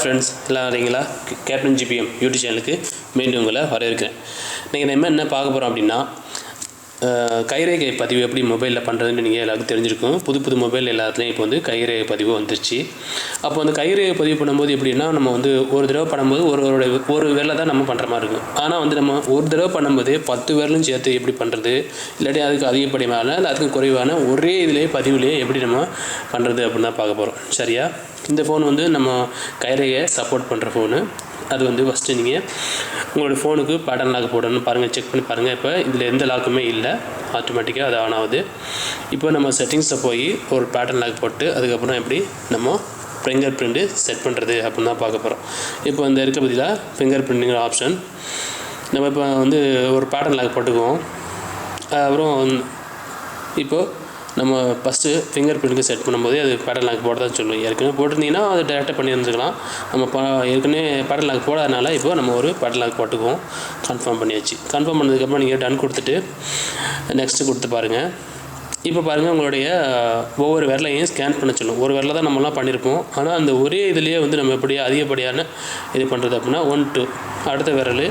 Friends எல்லாம் வரீங்களா captain GBM YouTube சேனலுக்கு மீண்டும் உங்களை வரவேற்கிறேன். நீங்கள் நம்ம என்ன பார்க்க போகிறோம் அப்படின்னா கைரேகை பதிவு எப்படி மொபைலில் பண்ணுறதுன்னு நீங்கள் எல்லாருக்கும் தெரிஞ்சிருக்கும். புது புது மொபைல் எல்லாத்துலேயும் இப்போ வந்து கைரேகை பதிவு வந்துருச்சு. அப்போ வந்து கைரேகை பதிவு பண்ணும்போது எப்படின்னா நம்ம வந்து ஒரு தடவை பண்ணும்போது ஒரு ஒரு ஒரு விரலை தான் நம்ம பண்ணுற மாதிரி இருக்கும். ஆனால் வந்து நம்ம ஒரு தடவை பண்ணும்போது பத்து விரலும் சேர்த்து எப்படி பண்ணுறது இல்லாட்டி அதுக்கு அதிகப்படியான இல்லை அதுக்கு குறைவான ஒரே இதிலே பதிவுலேயே எப்படி நம்ம பண்ணுறது அப்படின்னு தான் பார்க்க போகிறோம் சரியா? இந்த ஃபோன் வந்து நம்ம கைரேகையை சப்போர்ட் பண்ணுற ஃபோனு அது வந்து ஃபஸ்ட்டு நீங்கள் உங்களோட ஃபோனுக்கு பேட்டர்ன் லாக் போடணும். பாருங்கள் செக் பண்ணி பாருங்கள் இப்போ இதில் எந்த லாக்குமே இல்லை. ஆட்டோமேட்டிக்காக அது ஆன் ஆகுது. இப்போ நம்ம செட்டிங்ஸில் போய் ஒரு பேட்டர்ன் லாக் போட்டு அதுக்கப்புறம் எப்படி நம்ம ஃபிங்கர் பிரிண்ட்டு செட் பண்ணுறது அப்படின்னு தான் பார்க்க போகிறோம் இப்போ இந்த இருக்க பதிலாக ஃபிங்கர் பிரிண்டிங்கிற ஆப்ஷன் நம்ம இப்போ வந்து ஒரு பேட்டர்ன் லாக் போட்டுக்குவோம். அப்புறம் இப்போது நம்ம ஃபஸ்ட்டு ஃபிங்கர் பிரிண்ட்டுக்கு செட் பண்ணும்போது அது பேட்டர் லாக் போட தான் சொல்லுவோம் ஏற்கனவே போட்டிருந்தீங்கன்னா அது டேரெக்டாக பண்ணி இருந்துக்கலாம் நம்ம ப ஏற்கனவே பேட்டர் லாக் போடாதனால இப்போ நம்ம ஒரு பேட்டர் லாக் போட்டுக்குவோம். கன்ஃபார்ம் பண்ணியாச்சு. கன்ஃபார்ம் பண்ணதுக்கப்புறம் நீங்கள் டன் கொடுத்துட்டு நெக்ஸ்ட்டு கொடுத்து பாருங்கள் இப்போ பாருங்கள் உங்களுடைய ஒவ்வொரு விரலையும் ஸ்கேன் பண்ண சொல்லும். ஒரு விரலை தான் நம்மலாம் பண்ணியிருப்போம். ஆனால் அந்த ஒரே இதுலேயே வந்து நம்ம எப்படி அதிகப்படியான இது பண்ணுறது அப்படின்னா ஒன் டூ அடுத்த விரல்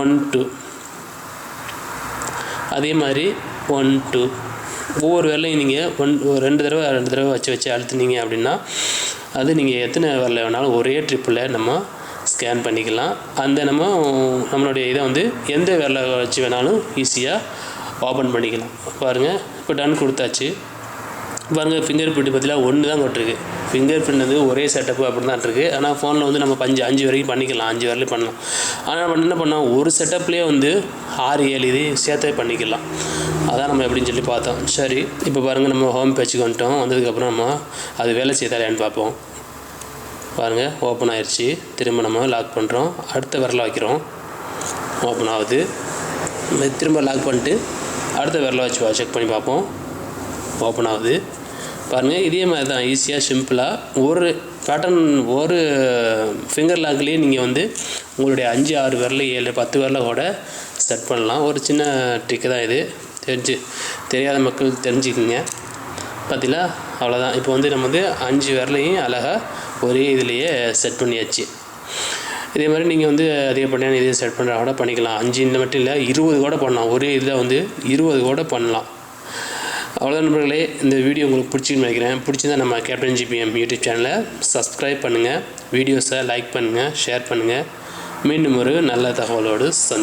ஒன் டூ அதே மாதிரி ஒன் டூ ஒவ்வொரு வேலையும் நீங்கள் ஒன் ஒரு ரெண்டு தடவை ரெண்டு தடவை வச்சு வச்சு அழுத்துனீங்க அப்படின்னா அது நீங்கள் எத்தனை விரல வேணாலும் ஒரே ட்ரிப்பில் நம்ம ஸ்கேன் பண்ணிக்கலாம். அந்த நம்ம நம்மளுடைய இதை வந்து எந்த வேலை வச்சு வேணாலும் ஈஸியாக ஓப்பன் பண்ணிக்கலாம். பாருங்கள் இப்போ டன் கொடுத்தாச்சு. பாருங்கள் ஃபிங்கர் பிரிண்ட் பதிலாக ஒன்று தான் கொட்டிருக்கு. ஃபிங்கர் பிரிண்ட் வந்து ஒரே செட்டப்பு அப்படி தான் இருக்குது ஆனால் ஃபோனில் வந்து நம்ம பஞ்சு அஞ்சு வரைக்கும் பண்ணிக்கலாம். அஞ்சு வரலையும் பண்ணலாம். ஆனால் நம்ம என்ன பண்ணோம் ஒரு செட்டப்லேயே வந்து ஆறு ஏழு இது சேர்த்தே பண்ணிக்கலாம். அதான் நம்ம எப்படின்னு சொல்லி பார்த்தோம். சரி இப்போ பாருங்கள் நம்ம ஹோம் பேஜுக்கு வந்துட்டோம். வந்ததுக்கப்புறம் நம்ம அது வேலை செய்தாலேன்னு பார்ப்போம். பாருங்கள் ஓப்பன் ஆயிடுச்சு திரும்ப நம்ம லாக் பண்ணுறோம் அடுத்த விரல வைக்கிறோம். ஓப்பன் ஆகுது. திரும்ப லாக் பண்ணிட்டு அடுத்த விரல வச்சு செக் பண்ணி பார்ப்போம். ஓப்பன் ஆகுது. பாருங்கள் இதே மாதிரி தான் ஈஸியாக சிம்பிளாக ஒரு பேட்டர்ன் ஒரு ஃபிங்கர் லாக்லேயே நீங்கள் வந்து உங்களுடைய அஞ்சு ஆறு விரல் ஏழு பத்து விரல கூட செட் பண்ணலாம். ஒரு சின்ன ட்ரிக்கு தான் இது. தெரிஞ்சு தெரியாத மக்கள் தெரிஞ்சுக்கிங்க. பார்த்தீங்களா அவ்வளோதான் இப்போ வந்து நம்ம வந்து அஞ்சு விரலையும் அழகாக ஒரே இதுலேயே செட் பண்ணியாச்சு. இதே மாதிரி நீங்கள் வந்து அதிகப்படியான இதையும் செட் பண்ணுறா கூட பண்ணிக்கலாம். அஞ்சு இந்த மட்டும் இல்லை இருபது கூட பண்ணலாம். ஒரே இதில் வந்து இருபது கூட பண்ணலாம். அவ்வளோதான் நண்பர்களே இந்த வீடியோ உங்களுக்கு பிடிச்சின்னு நினைக்கிறேன். பிடிச்சிருந்தா நம்ம கேப்டன் ஜிபிஎம் யூடியூப் சேனலை சப்ஸ்கிரைப் பண்ணுங்கள் வீடியோஸை லைக் பண்ணுங்கள் ஷேர் பண்ணுங்கள் மீண்டும் ஒரு நல்ல தகவலோடு சந்தி